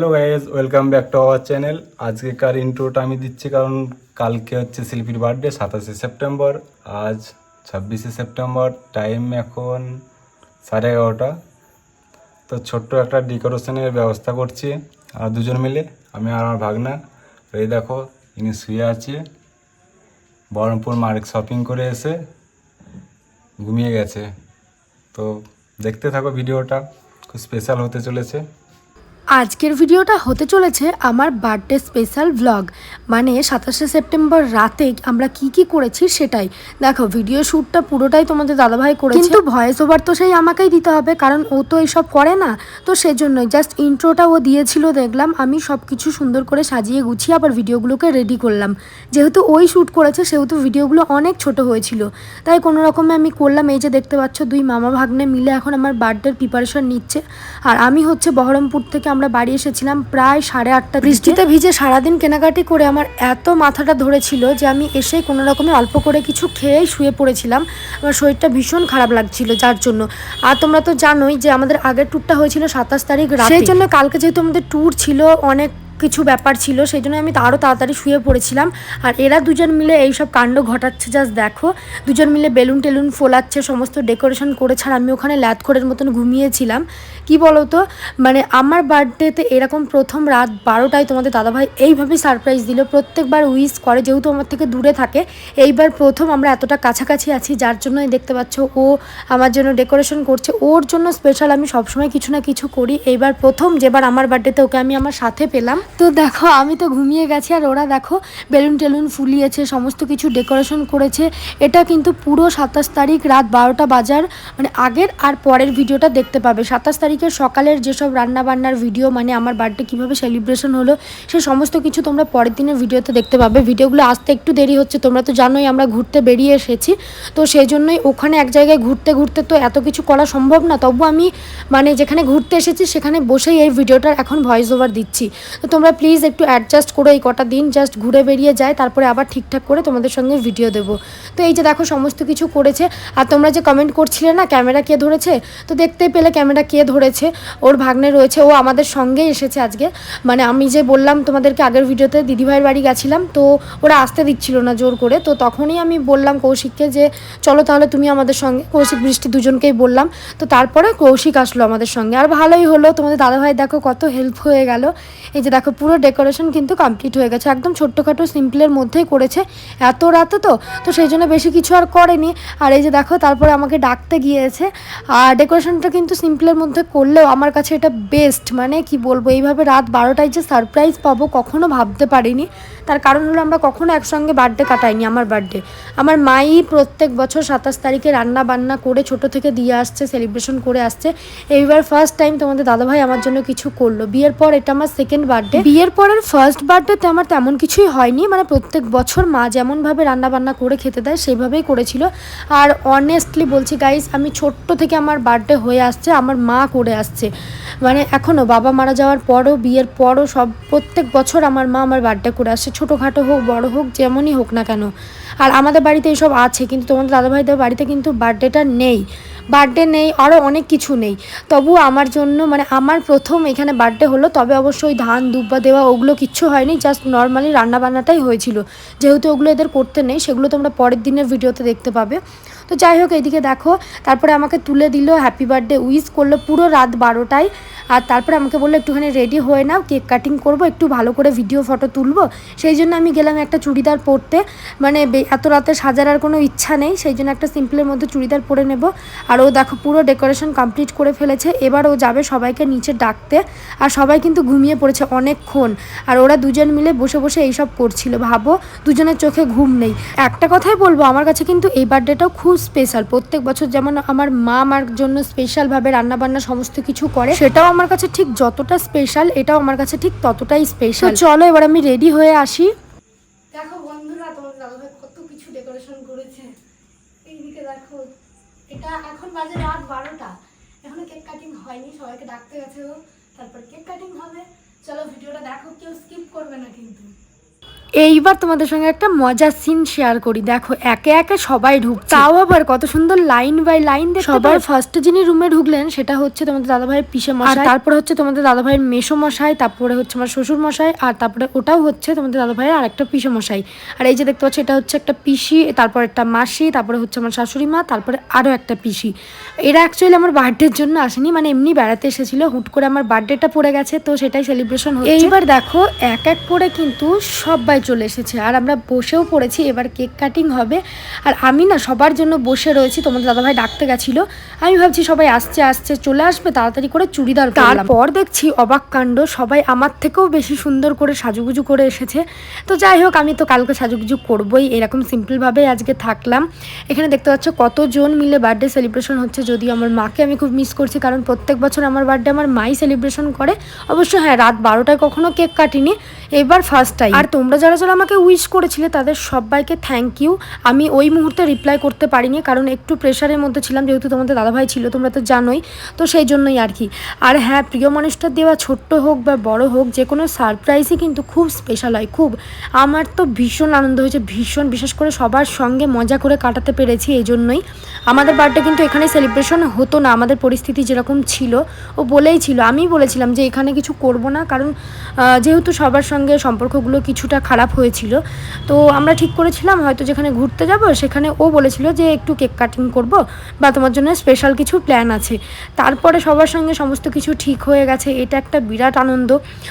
Hello guys welcome back to our channel আজকেকার ইন্ট্রোটা আমি দিচ্ছি কারণ কালকে হচ্ছে শিল্পীর বার্থডে সাতাশে সেপ্টেম্বর। আজ ছাব্বিশে সেপ্টেম্বর টাইম এখন সাড়ে এগারোটা। তো ছোট্ট একটা ডেকোরেশনের ব্যবস্থা করছি, আর দুজন মিলে, আমি আর আমার ভাগনা। এই দেখো, ইনি শুয়ে আছে। বহরমপুর মার্ক শপিং করে এসে ঘুমিয়ে গেছে। তো দেখতে থাকো ভিডিওটা খুব স্পেশাল হতে চলেছে। আজকের ভিডিওটা হতে চলেছে আমার বার্থডে স্পেশাল ভ্লগ মানে সাতাশে সেপ্টেম্বর রাতে আমরা কি কি করেছি সেটাই। দেখো ভিডিও শ্যুটটা পুরোটাই তোমাদের দাদাভাই করেছে। কিন্তু ভয়েস ওভার তো সেই আমাকেই দিতে হবে, কারণ ও তো এইসব করে না। তো সেজন্যই জাস্ট ইন্ট্রোটা ও দিয়েছিল, দেখলাম আমি সব কিছু সুন্দর করে সাজিয়ে গুছিয়ে আবার ভিডিওগুলোকে রেডি করলাম। যেহেতু ওই শ্যুট করেছে, সেহেতু ভিডিওগুলো অনেক ছোট হয়েছিল। তাই কোনো রকমে আমি করলাম, এই যে দেখতে পাচ্ছ দুই মামা ভাগ্নে মিলে এখন আমার বার্থডের প্রিপারেশন নিচ্ছে। আর আমি হচ্ছে বহরমপুর থেকে আমরা বাড়ি এসেছিলাম প্রায় সাড়ে আটটা বৃষ্টিতে ভিজে সারাদিন কেনাকাটি করে আমার এত মাথাটা ধরেছিল যে আমি এসে কোনো রকমে অল্প করে কিছু খেয়েই শুয়ে পড়েছিলাম। আমার শরীরটা ভীষণ খারাপ লাগছিল যার জন্য। আর তোমরা তো জানোই যে আমাদের আগের ট্যুরটা হয়েছিল সাতাশ তারিখ সেই জন্য কালকে যেহেতু আমাদের ট্যুর ছিল অনেক কিছু ব্যাপার ছিল, সেই জন্য আমি আরও তাড়াতাড়ি শুয়ে পড়েছিলাম। আর এরা দুজন মিলে এইসব কাণ্ড ঘটাচ্ছে জাস্ট দেখো। দুজন মিলে বেলুন টেলুন ফোলাচ্ছে, সমস্ত ডেকোরেশন করেছে, আর আমি ওখানে ল্যাথখোরের মতন ঘুমিয়েছিলাম। কি বলো তো মানে আমার বার্থডেতে এরকম প্রথম রাত বারোটায় তোমাদের দাদাভাই এইভাবে সারপ্রাইজ দিল। প্রত্যেকবার উইস করে, যেহেতু আমার থেকে দূরে থাকে, এইবার প্রথম আমরা এতটা কাছাকাছি আছি, যার জন্যই দেখতে পাচ্ছ ও আমার জন্য ডেকোরেশন করছে। ওর জন্য স্পেশাল আমি সবসময় কিছু না কিছু করি। এইবার প্রথম যেবার আমার বার্থডেতে ওকে আমি আমার সাথে পেলাম। তো দেখো, আমি তো ঘুমিয়ে গেছি আর ওরা দেখো বেলুন টেলুন ফুলিয়েছে, সমস্ত কিছু ডেকোরেশন করেছে। এটা কিন্তু পুরো সাতাশ তারিখ রাত বারোটা বাজার মানে আগের আর পরের ভিডিওটা দেখতে পাবে। সাতাশ তারিখের সকালের যেসব রান্না বান্নার ভিডিও মানে আমার বার্থডে কীভাবে সেলিব্রেশন হলো, সে সমস্ত কিছু তোমরা পরের দিনের ভিডিওতে দেখতে পাবে। ভিডিওগুলো আসতে একটু দেরি হচ্ছে, তোমরা তো জানোই আমরা ঘুরতে বেরিয়ে এসেছি। তো সেই জন্যই ওখানে এক জায়গায় ঘুরতে ঘুরতে তো এত কিছু করা সম্ভব না, তবু আমি মানে যেখানে ঘুরতে এসেছি, সেখানে বসেই এই ভিডিওটার এখন ভয়েস ওভার দিচ্ছি। তো তোমরা প্লিজ একটু অ্যাডজাস্ট করো এই কটা দিন জাস্ট ঘুরে বেরিয়ে যায় তারপরে আবার ঠিকঠাক করে তোমাদের সঙ্গে ভিডিও দেবো। তো এই যে দেখো সমস্ত কিছু করেছে, আর তোমরা যে কমেন্ট করছিলে না ক্যামেরা কে ধরেছে? তো দেখতে পেলে ক্যামেরা কে ধরেছে? ওর ভাগ্নে রয়েছে, ও আমাদের সঙ্গেই এসেছে আজকে। মানে আমি যে বললাম তোমাদেরকে আগের ভিডিওতে দিদিভাইয়ের বাড়ি গেছিলাম, তো ওরা আসতে দিচ্ছিল না জোর করে। তো তখনই আমি বললাম কৌশিককে যে, চলো তাহলে তুমি আমাদের সঙ্গে কৌশিক বৃষ্টি দুজনকেই বললাম। তো তারপরে কৌশিক আসলো আমাদের সঙ্গে। আর ভালোই হলো, তোমাদের দাদাভাই দেখো কত হেল্প হয়ে গেল। এই যে দেখো পুরো ডেকোরেশন কিন্তু কমপ্লিট হয়ে গেছে। একদম ছোট্টখাটো সিম্পলের মধ্যেই করেছে। এত রাতে তো তো সেই জন্য বেশি কিছু আর করেনি। আর এই যে দেখো, তারপরে আমাকে ডাকতে গিয়েছে। আর ডেকোরেশনটা কিন্তু সিম্পলের মধ্যে করলেও আমার কাছে এটা বেস্ট মানে কি বলব, এইভাবে রাত বারোটায় যে সারপ্রাইজ পাবো, কখনো ভাবতে পারিনি। তার কারণ হলো আমরা কখনো একসঙ্গে বার্থডে কাটাইনি আমার বার্থডে আমার মাই প্রত্যেক বছর সাতাশ তারিখে রান্না বান্না করে ছোট থেকে দিয়ে আসছে সেলিব্রেশন করে আসছে। এইবার ফার্স্ট টাইম তোমাদের দাদাভাই আমার জন্য কিছু করল। বিয়ের পর এটা আমার সেকেন্ড বার্থডে বিয়ের পরের ফার্স্ট বার্থডেতে আমার তেমন কিছুই হয়নি। মানে প্রত্যেক বছর মা যেমনভাবে রান্না বান্না করে খেতে দেয়, সেইভাবেই করেছিল। আর অনেস্টলি বলছি গাইজ আমি ছোট্ট থেকে আমার বার্থডে হয়ে আসছে, আমার মা করে আসছে। মানে এখনও বাবা মারা যাওয়ার পরও, বিয়ের পরও সব, প্রত্যেক বছর আমার মা আমার বার্থডে করে আসছে। ছোটোখাটো হোক, বড় হোক, যেমনই হোক না কেন। আর আমাদের বাড়িতে এইসব আছে, কিন্তু তোমাদের দাদা ভাইদের বাড়িতে কিন্তু বার্থডেটা নেই। বার্থডে নেই আরও অনেক কিছু নেই। তবু আমার জন্য মানে আমার প্রথম এখানে বার্থডে হলো, তবে অবশ্যই ধান, দুব্বা দেওয়া, ওগুলো কিচ্ছু হয়নি জাস্ট নর্মালি রান্নাবান্নাটাই হয়েছিল। যেহেতু ওগুলো এদের করতে নেই, সেগুলো তোমরা পরের দিনের ভিডিওতে দেখতে পাবে। তো যাই হোক এইদিকে দেখো, তারপরে আমাকে তুলে দিল হ্যাপি বার্থডে উইশ করল পুরো রাত বারোটায়। আর তারপরে আমাকে বলল, একটুখানি রেডি হয়ে নাও কেক কাটিং করব, একটু ভালো করে ভিডিও ফটো তুলবো। সেই জন্য আমি গেলাম একটা চুড়িদার পরতে। মানে এত রাতে সাজার আর কোনো ইচ্ছা নেই, সেই জন্য একটা সিম্পলের মধ্যে চুড়িদার পরে নেব। আর ও দেখো, পুরো ডেকোরেশন কমপ্লিট করে ফেলেছে। এবার ও যাবে সবাইকে নিচে ডাকতে। আর সবাই কিন্তু ঘুমিয়ে পড়েছে অনেকক্ষণ। আর ওরা দুজন মিলে বসে বসে এইসব করছিল, ভাবো, দুজনের চোখে ঘুম নেই। একটা কথাই বলব, আমার কাছে কিন্তু এই বার্থডেটাও খুব স্পেশাল প্রত্যেক বছর যেমন আমার মা আমার জন্য স্পেশালভাবে রান্নাবান্না সমস্ত কিছু করে, সেটাও আমার কাছে ঠিক যতটা স্পেশাল এটাও আমার কাছে ঠিক ততটাই স্পেশাল চলো এবার আমি রেডি হয়ে আসি। দেখো বন্ধুরা তোমার দাদাভাই কত কিছু ডেকোরেশন করেছে। এইদিকে দেখো, এটা এখন বাজে রাত বারোটা। এখনও কেক কাটিং হয়নি, সবাইকে ডাকতে গেছে তারপর কেক কাটিং হবে। চলো ভিডিওটা দেখো, কেউ স্কিপ করবে না কিন্তু। এইবার তোমাদের সঙ্গে একটা মজার সিন শেয়ার করি। দেখো একে একে সবাই ঢুক তাও আবার কত সুন্দর লাইন বাই লাইন সবার ফার্স্ট যিনি রুমে ঢুকলেন সেটা হচ্ছে তোমাদের দাদাভাইয়ের পিসে মশাই তারপরে হচ্ছে তোমাদের দাদাভাইয়ের মেসো মশাই তারপরে হচ্ছে আমার শ্বশুর মশাই আর তারপরে ওটাও হচ্ছে তোমাদের দাদাভাইয়ের আরেকটা পিসে মশাই আর এই যে দেখতে পাচ্ছ এটা হচ্ছে একটা পিসি তারপর একটা মাসি তারপরে হচ্ছে আমার শাশুড়ি মা তারপরে আরও একটা পিসি। এরা অ্যাকচুয়ালি আমার বার্থডের জন্য আসেনি মানে এমনি বেড়াতে এসেছিল হুট করে আমার বার্থডেটা পড়ে গেছে তো সেটাই সেলিব্রেশন এইবার দেখো এক এক করে কিন্তু সবাই চলে এসেছে। আর আমরা বসেও পড়েছি, এবার কেক কাটিং হবে। আর আমি না সবার জন্য বসে রয়েছি, তোমাদের দাদাভাই ডাকতে গেছিল। আমি ভাবছি সবাই আসছে আসছে, চলে আসবে, তাড়াতাড়ি করে চুড়িদার তারপর দেখছি অবাক কাণ্ড, সবাই আমার থেকেও বেশি সুন্দর করে সাজুগুজু করে এসেছে। তো যাই হোক, আমি তো কালকে সাজুগুজু করবোই, এরকম সিম্পলভাবেই আজকে থাকলাম। এখানে দেখতে পাচ্ছ কতজন মিলে বার্থডে সেলিব্রেশন হচ্ছে, যদিও আমার মাকে আমি খুব মিস করছি, কারণ প্রত্যেক বছর আমার বার্থডে আমার মাই সেলিব্রেশন করে। অবশ্য হ্যাঁ রাত বারোটায় কখনো কেক কাটিনি, এবার ফার্স্ট টাইম আর তোমরা যারা যারা আমাকে উইশ করেছিলে তাদের সবাইকে থ্যাংক ইউ আমি ওই মুহূর্তে রিপ্লাই করতে পারিনি, কারণ একটু প্রেশারের মধ্যে ছিলাম, যেহেতু তোমাদের দাদাভাই ছিল, তোমরা তো জানোই, তো সেই জন্যই আর কি। আর হ্যাঁ প্রিয় মানুষটার দেওয়া ছোট্ট হোক বা বড় হোক, যে কোনো সারপ্রাইজই কিন্তু খুব স্পেশাল হয়, খুব। আমার তো ভীষণ আনন্দ হয়েছে, ভীষণ, বিশেষ করে সবার সঙ্গে মজা করে কাটাতে পেরেছি এই জন্যই। আমাদের বার্থডে কিন্তু এখানে সেলিব্রেশন হতো না, আমাদের পরিস্থিতি যেরকম ছিল, ও বলেই ছিল। আমি বলেছিলাম যে এখানে কিছু করব না, কারণ যেহেতু সবার সঙ্গে সম্পর্কগুলো কিছুটা খারাপ হয়েছিল। তো আমরা ঠিক করেছিলাম, হয়তো যেখানে ঘুরতে যাব সেখানে ও বলেছিল যে একটু কেক কাটিং করব বা তোমার জন্য স্পেশাল কিছু প্ল্যান আছে। তারপরে সবার সঙ্গে সমস্ত কিছু ঠিক হয়ে গেছে, এটা একটা বিরাট আনন্দ।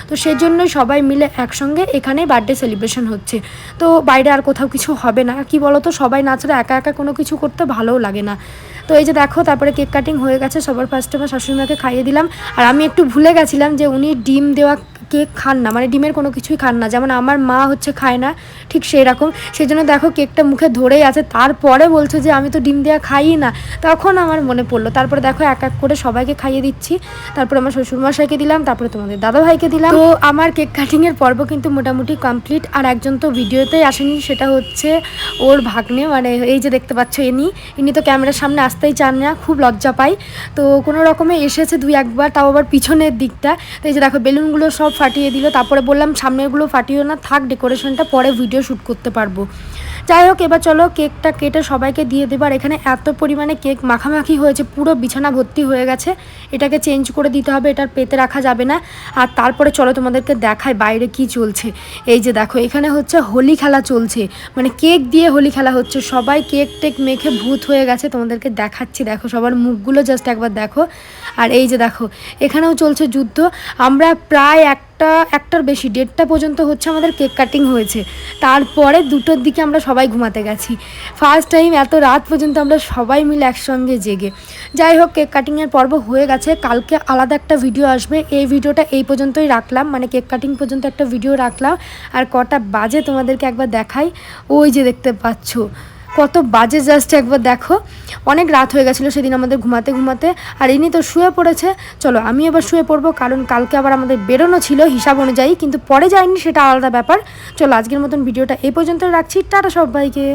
তো সেই জন্যই সবাই মিলে একসঙ্গে এখানে বার্থডে সেলিব্রেশন হচ্ছে। তো বাইরে আর কোথাও কিছু হবে না। কি বলো তো সবাই নাচলে একা একা কোনো কিছু করতে ভালোও লাগে না। তো এই যে দেখো, তারপরে কেক কাটিং হয়ে গেছে, সবার ফার্স্টে আমার শাশুড়ি মাকে খাইয়ে দিলাম। আর আমি একটু ভুলে গেছিলাম যে উনি ডিম দেওয়া কেক খান না মানে ডিমের কোনো কিছুই খান না। যেমন আমার মা হচ্ছে খায় না, ঠিক সেই রকম সেই জন্য দেখো কেকটা মুখে ধরেই আছে। তারপরে বলছে যে, আমি তো ডিম দেওয়া খাইই না। তখন আমার মনে পড়ল। তারপরে দেখো এক এক করে সবাইকে খাইয়ে দিচ্ছি। তারপরে আমার শ্বশুরমশাইকে দিলাম, তারপরে তোমাদের দাদাভাইকে দিলাম। তো আমার কেক কাটিংয়ের পর্ব কিন্তু মোটামুটি কমপ্লিট। আর একজন তো ভিডিওতেই আসেনি, সেটা হচ্ছে ওর ভাগ্নে মানে এই যে দেখতে পাচ্ছ এনি ইনি তো ক্যামেরার সামনে আসতেই চান না, খুব লজ্জা পাই তো কোনো রকমে এসেছে দুই একবার, তাও আবার পিছনের দিকটা। তো এই যে দেখো, বেলুনগুলো সব ফাটিয়ে দিল, তারপরে বললাম সামনেরগুলো ফাটিও না, থাক ডেকোরেশনটা পরে ভিডিও শ্যুট করতে পারব। যাই হোক, এবার চলো কেকটা কেটে সবাইকে দিয়ে দেবো, আর এখানে এত পরিমাণে কেক মাখামাখি হয়েছে, পুরো বিছানা ভর্তি হয়ে গেছে। এটাকে চেঞ্জ করে দিতে হবে, এটার পেতে রাখা যাবে না। আর তারপরে চলো তোমাদেরকে দেখায় বাইরে কি চলছে। এই যে দেখো, এখানে হচ্ছে হোলি খেলা চলছে। মানে কেক দিয়ে হোলি খেলা হচ্ছে। সবাই কেক টেক মেখে ভূত হয়ে গেছে, তোমাদেরকে দেখাচ্ছি। দেখো, সবার মুখগুলো জাস্ট একবার দেখো। আর এই যে দেখো, এখানেও চলছে যুদ্ধ। আমরা প্রায় একটা, একটার বেশি, দেড়টা পর্যন্ত হচ্ছে আমাদের কেক কাটিং হয়েছে। তারপরে দুটোর দিকে আমরা সবাই ঘুমাতে গেছি। ফার্স্ট টাইম এত রাত পর্যন্ত আমরা সবাই মিলে একসঙ্গে জেগে। যাই হোক, কেক কাটিংয়ের পর্ব হয়ে গেছে। কালকে আলাদা একটা ভিডিও আসবে। এই ভিডিওটা এই পর্যন্তই রাখলাম। মানে কেক কাটিং পর্যন্ত একটা ভিডিও রাখলাম। আর কটা বাজে তোমাদেরকে একবার দেখাই। ওই যে দেখতে পাচ্ছ। কত বাজে জাস্ট একবার দেখো। অনেক রাত হয়ে গেছিল সেদিন আমাদের ঘুমাতে ঘুমাতে, আর ইনি তো শুয়ে পড়েছে। চলো, আমি এবার শুয়ে পড়ব, কারণ কালকে আবার আমাদের বেরোনো ছিল হিসাব অনুযায়ী, কিন্তু পরে যায়নি সেটা আলাদা ব্যাপার। চলো, আজকের মতন ভিডিওটা এই পর্যন্ত রাখছি। টাটা সবাইকে।